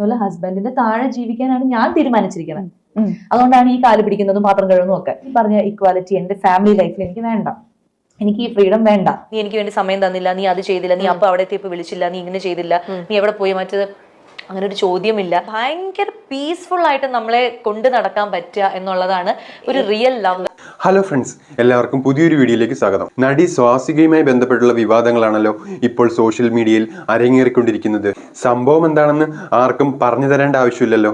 അതുപോലെ ഹസ്ബൻഡിന്റെ താഴെ ജീവിക്കാനാണ് ഞാൻ തീരുമാനിച്ചിരിക്കുന്നത് അതുകൊണ്ടാണ് ഈ കാൽ പിടിക്കുന്നതും പാത്രം കഴുകുന്നതും ഒക്കെ ഈ പറഞ്ഞ ഇക്വാലിറ്റി എന്റെ ഫാമിലി ലൈഫിൽ എനിക്ക് വേണ്ട. എനിക്ക് ഈ ഫ്രീഡം വേണ്ട. നീ എനിക്ക് വേണ്ടി സമയം തന്നില്ല നീ അത് ചെയ്തില്ല നീ അപ്പൊ അവിടെ എത്തിയപ്പോ വിളിച്ചില്ല നീ ഇങ്ങനെ ചെയ്തില്ല നീ എവിടെ പോയി? മറ്റത് അങ്ങനെ ഒരു ചോദ്യമില്ല. ഭയങ്കര പീസ്ഫുൾ ആയിട്ട് നമ്മളെ കൊണ്ട് നടക്കാൻ പറ്റുക എന്നുള്ളതാണ് ഒരു റിയൽ ലവ് ഹലോ ഫ്രണ്ട്സ് എല്ലാവർക്കും പുതിയൊരു വീഡിയോയിലേക്ക് സ്വാഗതം. നടി സ്വാസികയുമായി ബന്ധപ്പെട്ടുള്ള വിവാദങ്ങളാണല്ലോ ഇപ്പോൾ സോഷ്യൽ മീഡിയയിൽ അരങ്ങേറിക്കൊണ്ടിരിക്കുന്നത്. സംഭവം എന്താണെന്ന് ആർക്കും പറഞ്ഞു തരേണ്ട ആവശ്യമില്ലല്ലോ.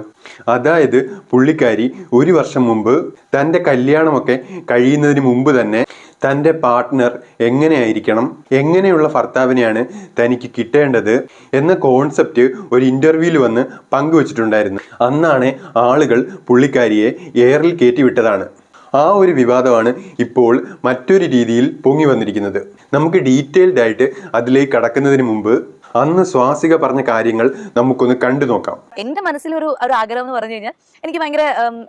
അതായത് പുള്ളിക്കാരി ഒരു വർഷം മുമ്പ് തന്റെ കല്യാണമൊക്കെ കഴിയുന്നതിന് മുമ്പ് തന്നെ തന്റെ പാർട്ട്ണർ എങ്ങനെയായിരിക്കണം? എങ്ങനെയുള്ള ഭർത്താവിനെയാണ് തനിക്ക് കിട്ടേണ്ടത്? എന്ന കോൺസെപ്റ്റ് ഒരു ഇന്റർവ്യൂവിൽ വന്ന് പങ്കുവച്ചിട്ടുണ്ടായിരുന്നു. അന്നാണ് ആളുകൾ പുള്ളിക്കാരിയെ എയറിൽ കയറ്റിവിട്ടതാണ് ആ ഒരു വിവാദമാണ് ഇപ്പോൾ മറ്റൊരു രീതിയിൽ പൊങ്ങി വന്നിരിക്കുന്നത്. നമുക്ക് ഡീറ്റെയിൽഡ് ആയിട്ട് അതിലേക്ക് കടക്കുന്നതിന് മുമ്പ് അന്ന് സ്വാസിക പറഞ്ഞ കാര്യങ്ങൾ നമുക്കൊന്ന് കണ്ടു നോക്കാം. എന്റെ മനസ്സിൽ ഒരു ഒരു ആഗ്രഹം എന്ന് പറഞ്ഞു കഴിഞ്ഞാൽ എനിക്ക് ഭയങ്കര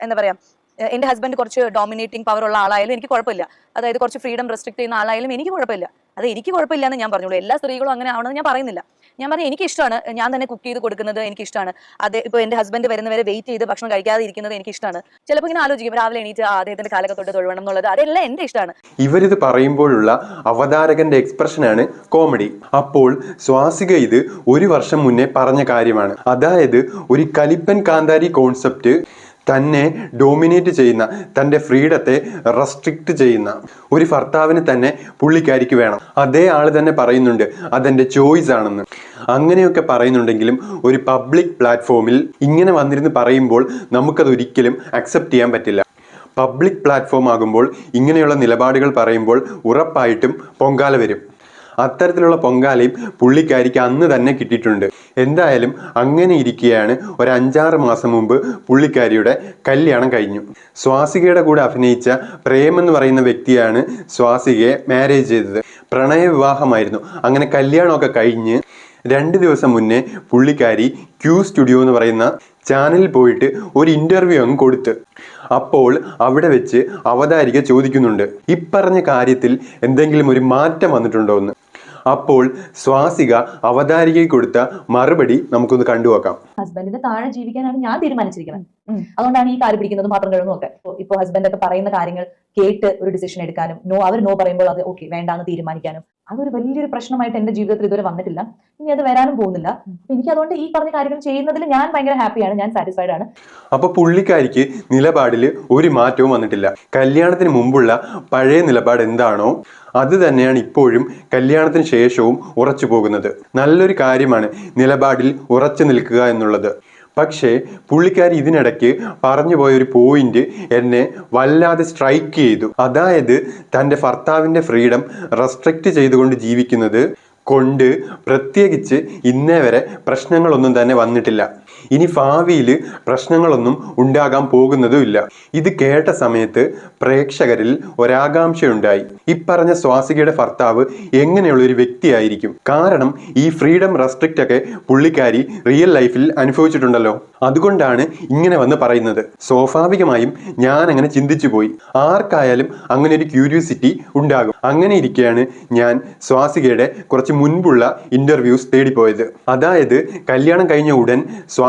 എന്താ പറയാ എ- എന്റെ ഹസ്ബൻഡ് കുറച്ച് ഡോമിനേറ്റിംഗ് പവർ ഉള്ള ആളായാലും എനിക്ക് കുഴപ്പമില്ല. അതായത് കുറച്ച് ഫ്രീഡം റെസ്ട്രിക്ട് ചെയ്യുന്ന ആളായാലും എനിക്ക് കുഴപ്പമില്ല. അത് എനിക്ക് കുഴപ്പമില്ല എന്ന് ഞാൻ പറഞ്ഞോളൂ. എല്ലാ സ്ത്രീകളും അങ്ങനെ ആവണമെന്ന് ഞാൻ പറയുന്നില്ല. ഞാൻ പറഞ്ഞു എനിക്ക് ഇഷ്ടമാണ് ഞാൻ തന്നെ കുക്ക് ചെയ്ത് കൊടുക്കുന്നത് എനിക്ക് ഇഷ്ടമാണ് അതെ ഇപ്പോൾ എന്റെ ഹസ്ബൻഡ് വരുന്നവരെ വെയിറ്റ് ചെയ്ത് ഭക്ഷണം കഴിക്കാതെ ഇരിക്കുന്നത് എനിക്ക് ഇഷ്ടമാണ് ചിലപ്പോൾ ഇങ്ങനെ ആലോചിക്കും രാവിലെ എണീറ്റ് അദ്ദേഹത്തിന്റെ കാലൊക്കെ തൊട്ട് തൊഴുവണം എന്നുള്ളത്. അതെല്ലാം എന്റെ ഇഷ്ടമാണ്. ഇവരിത് പറയുമ്പോഴുള്ള അവതാരകന്റെ എക്സ്പ്രഷനാണ് കോമഡി അപ്പോൾ സ്വാസിക ഇത് ഒരു വർഷം മുന്നേ പറഞ്ഞ കാര്യമാണ്. അതായത് ഒരു കലിപ്പൻ കാന്താരി കോൺസെപ്റ്റ് തന്നെ ഡോമിനേറ്റ് ചെയ്യുന്ന തന്റെ ഫ്രീഡത്തെ റെസ്ട്രിക്റ്റ് ചെയ്യുന്ന ഒരു ഭർത്താവിന് തന്നെ പുള്ളിക്കാരിക്ക് വേണം. അതേ ആൾ തന്നെ പറയുന്നുണ്ട് അതെന്റെ ചോയ്സ് ആണെന്ന്. അങ്ങനെയൊക്കെ പറയുന്നുണ്ടെങ്കിലും ഒരു പബ്ലിക് പ്ലാറ്റ്ഫോമിൽ ഇങ്ങനെ വന്നിരുന്ന് പറയുമ്പോൾ നമുക്കത് ഒരിക്കലും അക്സെപ്റ്റ് ചെയ്യാൻ പറ്റില്ല. പബ്ലിക് പ്ലാറ്റ്ഫോം ആകുമ്പോൾ ഇങ്ങനെയുള്ള നിലപാടുകൾ പറയുമ്പോൾ ഉറപ്പായിട്ടും പൊങ്കാല വരും. അത്തരത്തിലുള്ള പൊങ്കാലയും പുള്ളിക്കാരിക്ക് അന്ന് തന്നെ കിട്ടിയിട്ടുണ്ട്. എന്തായാലും അങ്ങനെ ഇരിക്കുകയാണ് ഒരു അഞ്ചാറ് മാസം മുമ്പ് പുള്ളിക്കാരിയുടെ കല്യാണം കഴിഞ്ഞു. സ്വാസികയുടെ കൂടെ അഭിനയിച്ച പ്രേം എന്ന് പറയുന്ന വ്യക്തിയാണ് സ്വാസികയെ മാരേജ് ചെയ്തത്. പ്രണയ വിവാഹമായിരുന്നു അങ്ങനെ കല്യാണമൊക്കെ കഴിഞ്ഞ് രണ്ട് ദിവസം മുന്നേ പുള്ളിക്കാരി ക്യൂ സ്റ്റുഡിയോ എന്ന് പറയുന്ന ചാനലിൽ പോയിട്ട് ഒരു ഇന്റർവ്യൂ അങ്ങ് കൊടുത്ത്. അപ്പോൾ അവിടെ വെച്ച് അവതാരിക ചോദിക്കുന്നുണ്ട്. ഇപ്പറഞ്ഞ കാര്യത്തിൽ എന്തെങ്കിലും ഒരു മാറ്റം വന്നിട്ടുണ്ടോ എന്ന്. അപ്പോൾ സ്വാസിക അവതാരികയ്ക്ക് കൊടുത്ത മറുപടി നമുക്കൊന്ന് കണ്ടുവെക്കാം ഹസ്ബൻഡിന്റെ താഴെ ജീവിക്കാനാണ് ഞാൻ തീരുമാനിച്ചിരിക്കുന്നത്. അതുകൊണ്ടാണ് ഈ കാൽ പിടിക്കുന്നത് മാത്രം കഴുകുന്നതും ഒക്കെ ഇപ്പൊ ഇപ്പൊ ഹസ്ബൻഡ് ഒക്കെ പറയുന്ന കാര്യങ്ങൾ കേട്ട് ഒരു ഡിസിഷൻ എടുക്കാനും നോ അവർ നോ പറയുമ്പോൾ അത് ഓക്കെ വേണ്ടാന്ന് തീരുമാനിക്കാനും. അതൊരു വലിയൊരു പ്രശ്നമായിട്ട് എന്റെ ജീവിതത്തിൽ ഇതുവരെ വന്നിട്ടില്ല. ഇനി അത് വരാനും പോകുന്നില്ല. എനിക്ക് അതുകൊണ്ട് ഈ പറഞ്ഞ കാര്യങ്ങൾ ചെയ്യുന്നതിൽ ഞാൻ ഭയങ്കര ഹാപ്പിയാണ് ഞാൻ സാറ്റിസ്ഫൈഡ് ആണ്. അപ്പൊ പുള്ളിക്കാരിക്ക് നിലപാടിൽ ഒരു മാറ്റവും വന്നിട്ടില്ല. കല്യാണത്തിന് മുമ്പുള്ള പഴയ നിലപാട് എന്താണോ അത് തന്നെയാണ് ഇപ്പോഴും കല്യാണത്തിന് ശേഷവും ഉറച്ചു പോകുന്നത്. നല്ലൊരു കാര്യമാണ് നിലപാടിൽ ഉറച്ചു നിൽക്കുക എന്നുള്ളത്. പക്ഷേ പുള്ളിക്കാരി ഇതിനിടയ്ക്ക് പറഞ്ഞു പോയൊരു പോയിന്റ് എന്നെ വല്ലാതെ സ്ട്രൈക്ക് ചെയ്തു. അതായത് തന്റെ ഭർത്താവിന്റെ ഫ്രീഡം റെസ്ട്രിക്റ്റ് ചെയ്തുകൊണ്ട് ജീവിക്കുന്നത് കൊണ്ട് പ്രത്യേകിച്ച് ഇന്നേ വരെ പ്രശ്നങ്ങളൊന്നും തന്നെ വന്നിട്ടില്ല. ഇനി ഭാവിയിൽ പ്രശ്നങ്ങളൊന്നും ഉണ്ടാകാൻ പോകുന്നതുമില്ല. ഇത് കേട്ട സമയത്ത് പ്രേക്ഷകരിൽ ഒരാകാംക്ഷയുണ്ടായി. ഇപ്പറഞ്ഞ സ്വാസികയുടെ ഭർത്താവ് എങ്ങനെയുള്ള ഒരു വ്യക്തിയായിരിക്കും? കാരണം ഈ ഫ്രീഡം റെസ്ട്രിക്റ്റ് ഒക്കെ പുള്ളിക്കാരി റിയൽ ലൈഫിൽ അനുഭവിച്ചിട്ടുണ്ടല്ലോ. അതുകൊണ്ടാണ് ഇങ്ങനെ വന്ന് പറയുന്നത്. സ്വാഭാവികമായും ഞാൻ അങ്ങനെ ചിന്തിച്ചു പോയി. ആർക്കായാലും അങ്ങനെ ഒരു ക്യൂരിയോസിറ്റി ഉണ്ടാകും. അങ്ങനെ ഇരിക്കെയാണ് ഞാൻ സ്വാസികയുടെ കുറച്ച് മുൻപുള്ള ഇന്റർവ്യൂസ് തേടിപ്പോയത്. അതായത് കല്യാണം കഴിഞ്ഞ ഉടൻ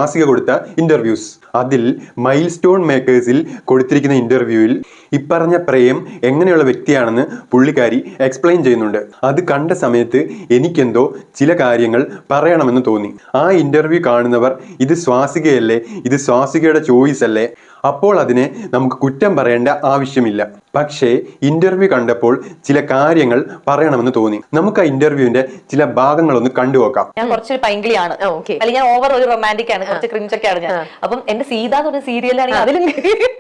സ്വാസിക കൊടുത്ത ഇന്റർവ്യൂസ് അതിൽ മൈൽ സ്റ്റോൺ മേക്കേഴ്സിൽ കൊടുത്തിരിക്കുന്ന ഇന്റർവ്യൂവിൽ ഇപ്പറഞ്ഞ പ്രേം എങ്ങനെയുള്ള വ്യക്തിയാണെന്ന് പുള്ളിക്കാരി എക്സ്പ്ലെയിൻ ചെയ്യുന്നുണ്ട്. അത് കണ്ട സമയത്ത് എനിക്കെന്തോ ചില കാര്യങ്ങൾ പറയണമെന്ന് തോന്നി. ആ ഇന്റർവ്യൂ കാണുന്നവർ ഇത് സ്വാസികയല്ലേ ഇത് സ്വാസികയുടെ ചോയ്സ് അല്ലേ? അപ്പോൾ അതിനെ നമുക്ക് കുറ്റം പറയേണ്ട ആവശ്യമില്ല. പക്ഷേ ഇന്റർവ്യൂ കണ്ടപ്പോൾ ചില കാര്യങ്ങൾ പറയണമെന്ന് തോന്നി. നമുക്ക് ആ ഇന്റർവ്യൂവിന്റെ ചില ഭാഗങ്ങളൊന്ന് കണ്ടുപോക്കാം ഞാൻ കുറച്ച് പൈങ്കിളിയാണ്. ഓക്കെ. അല്ലെങ്കിൽ ഞാൻ ഓവർ ഒരു റൊമാന്റിക് ആണ്. കുറച്ച് ക്രിഞ്ചൊക്കെയാണ് ഞാൻ. അപ്പം എന്റെ സീത എന്ന് പറഞ്ഞ സീരിയലാണ് അതിലും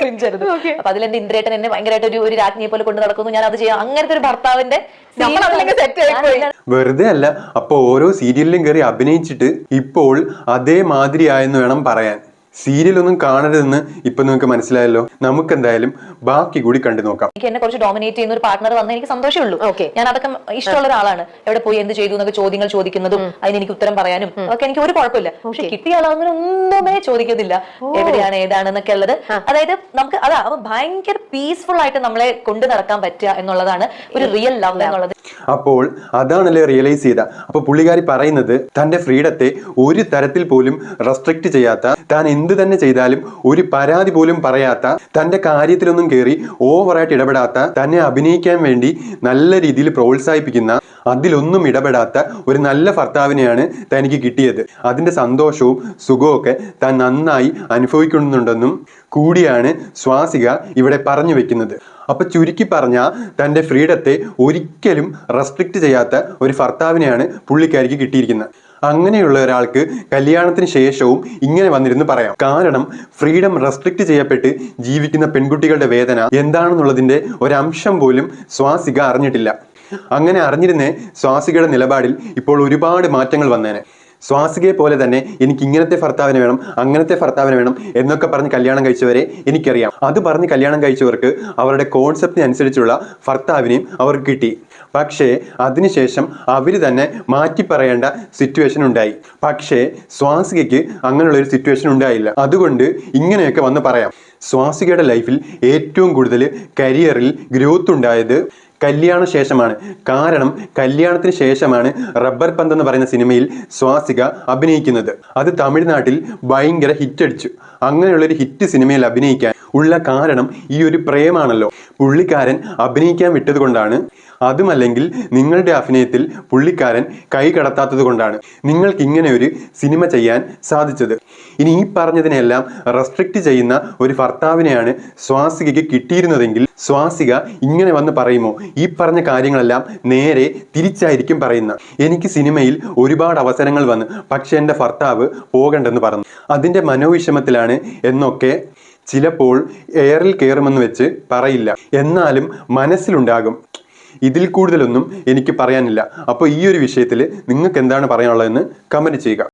ക്രിഞ്ചായിരുന്നു അപ്പൊ അതിൽ എന്റെ ഇന്ദ്രേട്ടൻ എന്നെ ഭയങ്കരമായിട്ട് ഒരു ഒരു രാജ്ഞിയെ പോലെ കൊണ്ട് നടക്കുന്നു. ഞാൻ അത് ചെയ്യാം. അങ്ങനത്തെ ഒരു ഭർത്താവിന്റെ. വെറുതെ അല്ല അപ്പൊ ഓരോ സീരിയലിലും കയറി അഭിനയിച്ചിട്ട് ഇപ്പോൾ അതേമാതിരി ആയെന്ന് വേണം പറയാൻ. സീരിയലൊന്നും കാണരുതെന്ന് ഇപ്പൊ നിങ്ങൾക്ക് മനസ്സിലായല്ലോ. നമുക്ക് എന്തായാലും ബാക്കി കൂടി കണ്ടു നോക്കാം. എനിക്ക് എന്നെ കുറച്ച് ഡോമിനേറ്റ് ചെയ്യുന്ന ഒരു പാർട്ണർ വന്നാൽ എനിക്ക് സന്തോഷമുള്ളൂ. Okay. ഞാൻ അതൊക്കെ ഇഷ്ടമുള്ള ഒരാളാണ്. എവിടെ പോയി എന്ത് ചെയ്തു എന്നൊക്കെ ചോദ്യങ്ങൾ ചോദിക്കുന്നതും അതിന് എനിക്ക് ഉത്തരം പറയാനും അതൊക്കെ എനിക്ക് ഒരു കുഴപ്പമില്ല. പക്ഷെ കിട്ടിയ ആളാവുന്ന ഒന്നുമേ ചോദിക്കത്തില്ല. എവിടെയാണ് ഏതാണ് എന്നൊക്കെ ഉള്ളത് അതായത് നമുക്ക് അതാ അപ്പൊ ഭയങ്കര പീസ്ഫുൾ ആയിട്ട് നമ്മളെ കൊണ്ടു നടക്കാൻ പറ്റുക എന്നുള്ളതാണ് ഒരു റിയൽ ലവ് എന്നുള്ളത്. അപ്പോൾ അതാണല്ലേ റിയലൈസ് ചെയ്ത. അപ്പൊ പുള്ളിക്കാരി പറയുന്നത് തന്റെ ഫ്രീഡത്തെ ഒരു തരത്തിൽ പോലും റെസ്ട്രിക്ട് ചെയ്യാത്ത താൻ എന്ത് തന്നെ ചെയ്താലും ഒരു പരാതി പോലും പറയാത്ത തന്റെ കാര്യത്തിലൊന്നും കയറി ഓവറായിട്ട് ഇടപെടാത്ത തന്നെ അഭിനയിക്കാൻ വേണ്ടി നല്ല രീതിയിൽ പ്രോത്സാഹിപ്പിക്കുന്ന അതിലൊന്നും ഇടപെടാത്ത ഒരു നല്ല ഭർത്താവിനെയാണ് തനിക്ക് കിട്ടിയത്. അതിന്റെ സന്തോഷവും സുഖവും താൻ നന്നായി അനുഭവിക്കുന്നുണ്ടെന്നും കൂടിയാണ് സ്വാസിക ഇവിടെ പറഞ്ഞു വെക്കുന്നത്. അപ്പൊ ചുരുക്കി പറഞ്ഞ തന്റെ ഫ്രീഡത്തെ ഒരിക്കലും റെസ്ട്രിക്ട് ചെയ്യാത്ത ഒരു ഭർത്താവിനെയാണ് പുള്ളിക്കാരിക്ക് കിട്ടിയിരിക്കുന്നത്. അങ്ങനെയുള്ള ഒരാൾക്ക് കല്യാണത്തിന് ശേഷവും ഇങ്ങനെ വന്നിരുന്ന് പറയാം. കാരണം ഫ്രീഡം റെസ്ട്രിക്ട് ചെയ്യപ്പെട്ട് ജീവിക്കുന്ന പെൺകുട്ടികളുടെ വേദന എന്താണെന്നുള്ളതിന്റെ ഒരംശം പോലും സ്വാസിക അറിഞ്ഞിട്ടില്ല. അങ്ങനെ അറിഞ്ഞിരുന്നേ സ്വാസികയുടെ നിലപാടിൽ ഇപ്പോൾ ഒരുപാട് മാറ്റങ്ങൾ വന്നേനെ. സ്വാസികയെ പോലെ തന്നെ എനിക്ക് ഇങ്ങനത്തെ ഭർത്താവിനെ വേണം അങ്ങനത്തെ ഭർത്താവിനെ വേണം എന്നൊക്കെ പറഞ്ഞ് കല്യാണം കഴിച്ചവരെ എനിക്കറിയാം. അത് പറഞ്ഞ് കല്യാണം കഴിച്ചവർക്ക് അവരുടെ കോൺസെപ്റ്റിനനുസരിച്ചുള്ള ഭർത്താവിനെയും അവർക്ക് കിട്ടി. പക്ഷേ അതിനുശേഷം അവർ തന്നെ മാറ്റി പറയേണ്ട സിറ്റുവേഷൻ ഉണ്ടായി. പക്ഷേ സ്വാസികയ്ക്ക് അങ്ങനെയുള്ള ഒരു സിറ്റുവേഷൻ ഉണ്ടായില്ല. അതുകൊണ്ട് ഇങ്ങനെയൊക്കെ വന്ന് പറയാം. സ്വാസികയുടെ ലൈഫിൽ ഏറ്റവും കൂടുതൽ കരിയറിൽ ഗ്രോത്ത് ഉണ്ടായത് കല്യാണ ശേഷമാണ്. കാരണം കല്യാണത്തിന് ശേഷമാണ് റബ്ബർ പന്ത് എന്ന് പറയുന്ന സിനിമയിൽ സ്വാസിക അഭിനയിക്കുന്നത്. അത് തമിഴ്നാട്ടിൽ ഭയങ്കര അടിച്ചു. അങ്ങനെയുള്ളൊരു ഹിറ്റ് സിനിമയിൽ അഭിനയിക്കാൻ ഉള്ള കാരണം ഈ ഒരു പ്രേമാണല്ലോ. പുള്ളിക്കാരൻ അഭിനയിക്കാൻ വിട്ടത് കൊണ്ടാണ് അതുമല്ലെങ്കിൽ നിങ്ങളുടെ അഭിനയത്തിൽ പുള്ളിക്കാരൻ കൈ കടത്താത്തത് കൊണ്ടാണ് നിങ്ങൾക്ക് ഇങ്ങനെ ഒരു സിനിമ ചെയ്യാൻ സാധിച്ചത്. ഇനി ഈ പറഞ്ഞതിനെല്ലാം റെസ്ട്രിക്റ്റ് ചെയ്യുന്ന ഒരു ഭർത്താവിനെയാണ് സ്വാസികയ്ക്ക് കിട്ടിയിരുന്നതെങ്കിൽ സ്വാസിക ഇങ്ങനെ വന്ന് പറയുമോ? ഈ പറഞ്ഞ കാര്യങ്ങളെല്ലാം നേരെ തിരിച്ചായിരിക്കും പറയുന്ന. എനിക്ക് സിനിമയിൽ ഒരുപാട് അവസരങ്ങൾ വന്ന് പക്ഷെ എന്റെ ഭർത്താവ് പോകണ്ടെന്ന് പറഞ്ഞു. അതിന്റെ മനോവിഷമത്തിലാണ് എന്നൊക്കെ ചിലപ്പോൾ എയറിൽ കയറുമെന്ന് വെച്ച് പറയില്ല. എന്നാലും മനസ്സിലുണ്ടാകും. ഇതിൽ കൂടുതലൊന്നും എനിക്ക് പറയാനില്ല. അപ്പോൾ ഈ ഒരു വിഷയത്തിൽ നിങ്ങൾക്ക് എന്താണ് പറയാനുള്ളതെന്ന് കമന്റ് ചെയ്യുക.